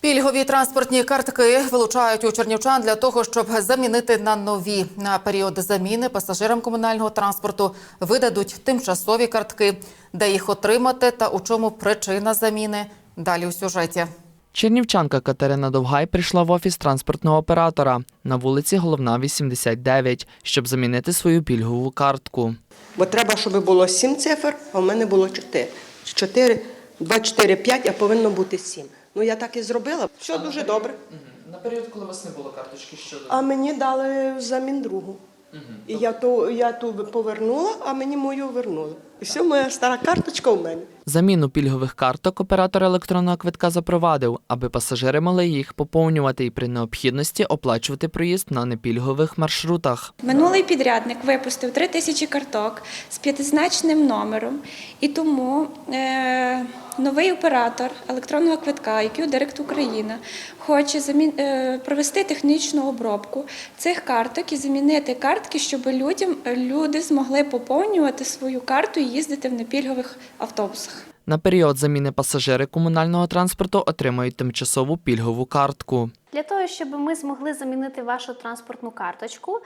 Пільгові транспортні картки вилучають у чернівчан для того, щоб замінити на нові. На період заміни пасажирам комунального транспорту видадуть тимчасові картки, де їх отримати та у чому причина заміни. Далі у сюжеті. Чернівчанка Катерина Довгай прийшла в офіс транспортного оператора на вулиці Головна, 89, щоб замінити свою пільгову картку. Бо треба, щоб було 7 цифр, а в мене було 4. 4, 2, 4, 5, а повинно бути 7. Ну я так і зробила. Все дуже добре. На період, коли у вас не було карточки, що А мені дали взамін другу. І я ту, я ту повернула, а мені мою вернули. І все, моя стара карточка у мене. Заміну пільгових карток оператор електронного квитка запровадив, аби пасажири могли їх поповнювати і при необхідності оплачувати проїзд на непільгових маршрутах. Минулий підрядник випустив 3 тисячі карток з п'ятизначним номером, і тому е, новий оператор електронного квитка, IQ Direct Україна, хоче замін, е, провести технічну обробку цих карток і замінити картки, щоб людям люди змогли поповнювати свою карту і їздити в непільгових автобусах. На період заміни пасажири комунального транспорту отримають тимчасову пільгову картку. Для того, щоб ми змогли замінити вашу транспортну карточку,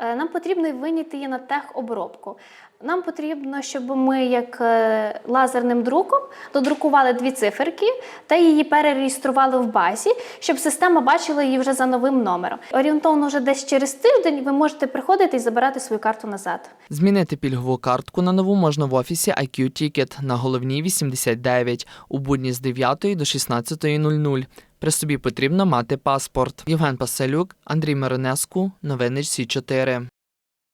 нам потрібно виняти її на техобробку. Нам потрібно, щоб ми, як е, лазерним друком, додрукували дві циферки та її перереєстрували в базі, щоб система бачила її вже за новим номером. Орієнтовно вже десь через тиждень ви можете приходити і забирати свою карту назад. Змінити пільгову картку на нову можна в офісі IQ Ticket на головній 89 у будні з 9 до 16.00. При собі потрібно мати паспорт. Євген Паселюк, Андрій Миронеску, новини Сі 4